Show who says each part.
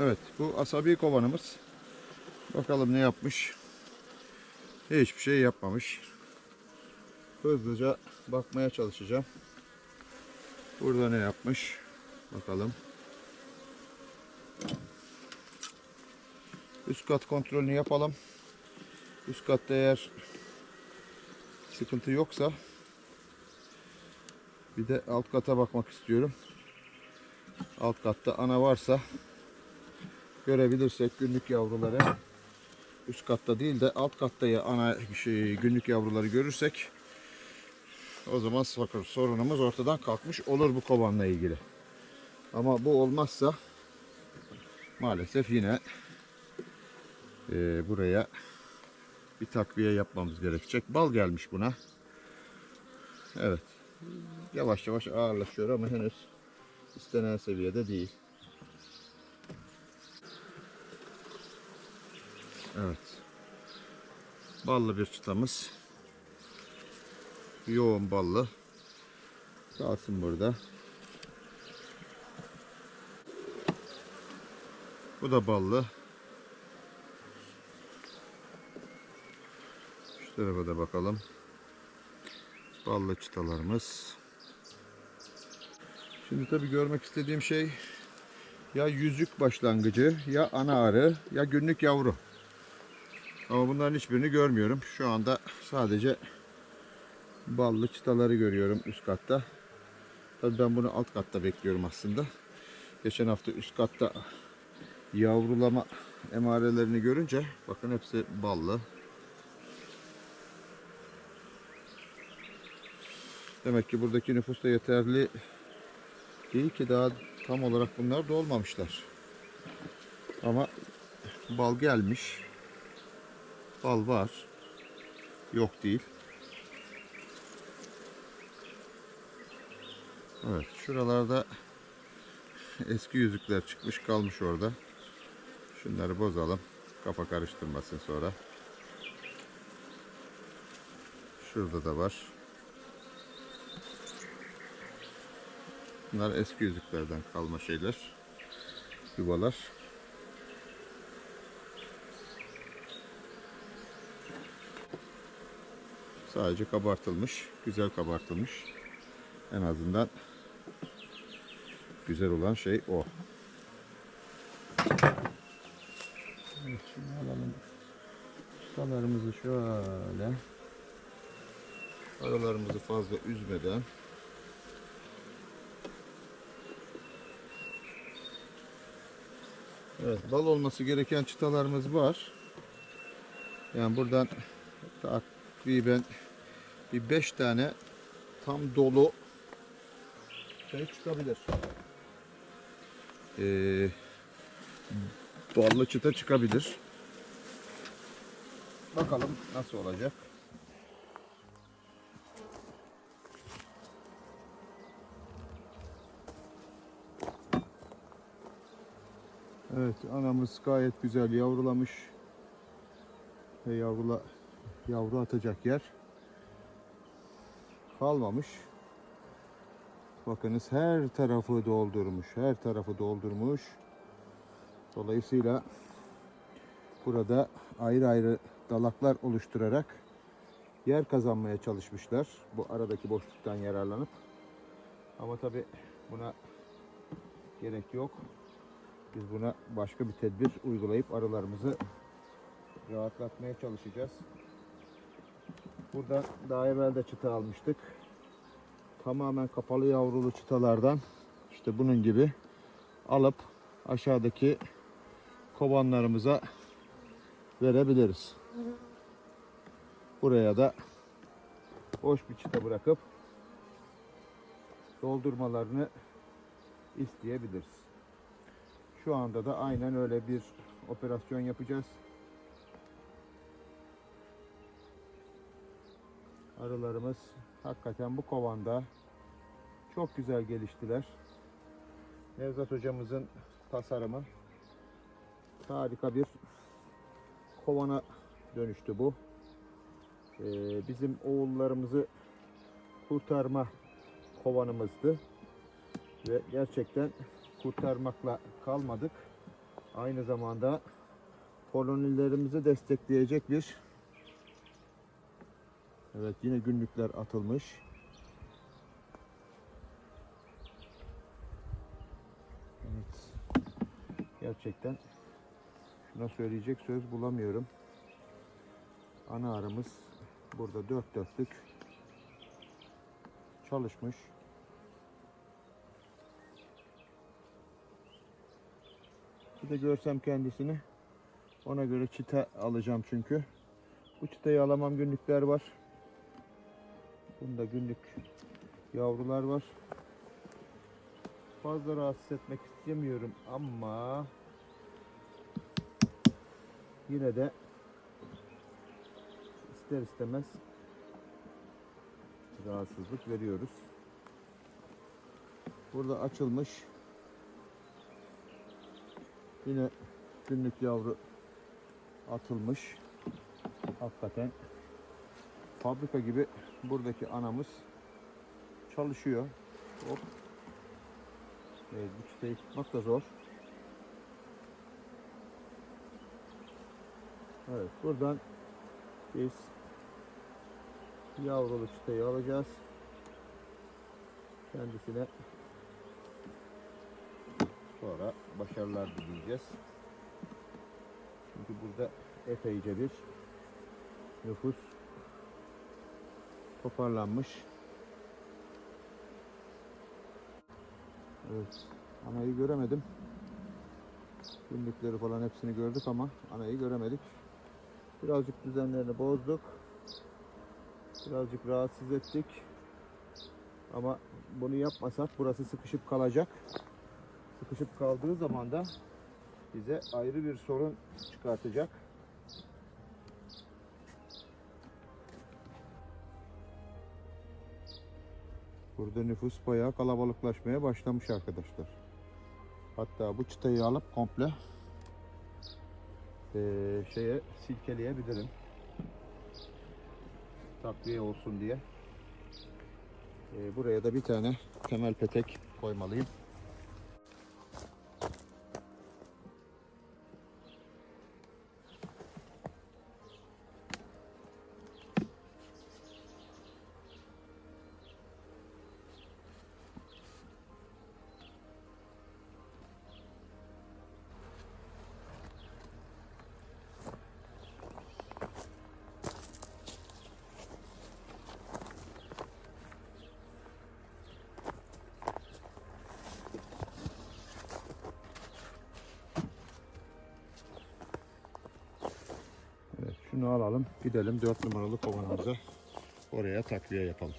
Speaker 1: Evet bu asabi kovanımız. Bakalım ne yapmış. Hiçbir şey yapmamış. Hızlıca bakmaya çalışacağım. Burada ne yapmış? Bakalım. Üst kat kontrolünü yapalım. Üst katta eğer sıkıntı yoksa bir de alt kata bakmak istiyorum. Alt katta ana varsa görebilirsek günlük yavruları üst katta değil de alt katta ya ana şey, günlük yavruları görürsek o zaman sorunumuz ortadan kalkmış olur bu kovanla ilgili. Ama bu olmazsa maalesef yine e, buraya bir takviye yapmamız gerekecek. Bal gelmiş buna. Evet. Yavaş yavaş ağırlaşıyor ama henüz istenen seviyede değil. Evet. Ballı bir çıtamız. Yoğun ballı. Kalsın burada. Bu da ballı. Şu tarafa da bakalım. Ballı çıtalarımız. Şimdi tabii görmek istediğim şey ya yüzük başlangıcı, ya ana arı, ya günlük yavru. Ama bunların hiçbirini görmüyorum. Şu anda sadece ballı çıtaları görüyorum üst katta. Tabii ben bunu alt katta bekliyorum aslında. Geçen hafta üst katta yavrulama emarelerini görünce bakın hepsi ballı. Demek ki buradaki nüfus da yeterli değil ki daha tam olarak bunlar da olmamışlar. Ama bal gelmiş. Bal var. Yok değil. Evet şuralarda eski yüzükler çıkmış kalmış orada. Şunları bozalım. Kafa karıştırmasın sonra. Şurada da var. Bunlar eski yüzüklerden kalma şeyler. Yuvalar. Sadece kabartılmış. Güzel kabartılmış. En azından güzel olan şey o. Evet, şunu alalım. Çıtalarımızı şöyle aralarımızı fazla üzmeden Evet, bal olması gereken çıtalarımız var. Yani buradan takriben bir 5 tane tam dolu şey çıkabilir. Ee, ballı çıta çıkabilir. Bakalım nasıl olacak. Evet anamız gayet güzel yavrulamış. Ve yavrula yavru atacak yer kalmamış. Bakınız her tarafı doldurmuş. Her tarafı doldurmuş. Dolayısıyla burada ayrı ayrı dalaklar oluşturarak yer kazanmaya çalışmışlar. Bu aradaki boşluktan yararlanıp. Ama tabi buna gerek yok. Biz buna başka bir tedbir uygulayıp arılarımızı rahatlatmaya çalışacağız. Buradan daha evvel de çıta almıştık. Tamamen kapalı yavrulu çıtalardan işte bunun gibi alıp aşağıdaki kovanlarımıza verebiliriz. Buraya da boş bir çıta bırakıp doldurmalarını isteyebiliriz. Şu anda da aynen öyle bir operasyon yapacağız. Arılarımız hakikaten bu kovanda çok güzel geliştiler. Nevzat hocamızın tasarımı harika bir kovana dönüştü bu. Ee, bizim oğullarımızı kurtarma kovanımızdı ve gerçekten kurtarmakla kalmadık. Aynı zamanda kolonilerimizi destekleyecek bir Evet yine günlükler atılmış. Evet. Gerçekten şuna söyleyecek söz bulamıyorum. Ana arımız burada dört dörtlük çalışmış. Bir de görsem kendisini ona göre çita alacağım çünkü. Bu çıtayı alamam günlükler var. Bunda günlük yavrular var. Fazla rahatsız etmek istemiyorum ama yine de ister istemez rahatsızlık veriyoruz. Burada açılmış yine günlük yavru atılmış. Hakikaten fabrika gibi buradaki anamız çalışıyor. Hop. Evet, bu çıtayı tutmak da zor. Evet, buradan biz yavrulu çıtayı alacağız. Kendisine sonra başarılar dileyeceğiz. Çünkü burada epeyce bir nüfus toparlanmış. Evet. Anayı göremedim. Günlükleri falan hepsini gördük ama anayı göremedik. Birazcık düzenlerini bozduk. Birazcık rahatsız ettik. Ama bunu yapmasak burası sıkışıp kalacak. Sıkışıp kaldığı zaman da bize ayrı bir sorun çıkartacak. Burada nüfus bayağı kalabalıklaşmaya başlamış arkadaşlar. Hatta bu çıtayı alıp komple eee, şeye silkeleyebilirim. Takviye olsun diye. Eee, buraya da bir tane temel petek koymalıyım. Şunu alalım. Gidelim 4 numaralı kovanımıza. Oraya takviye yapalım.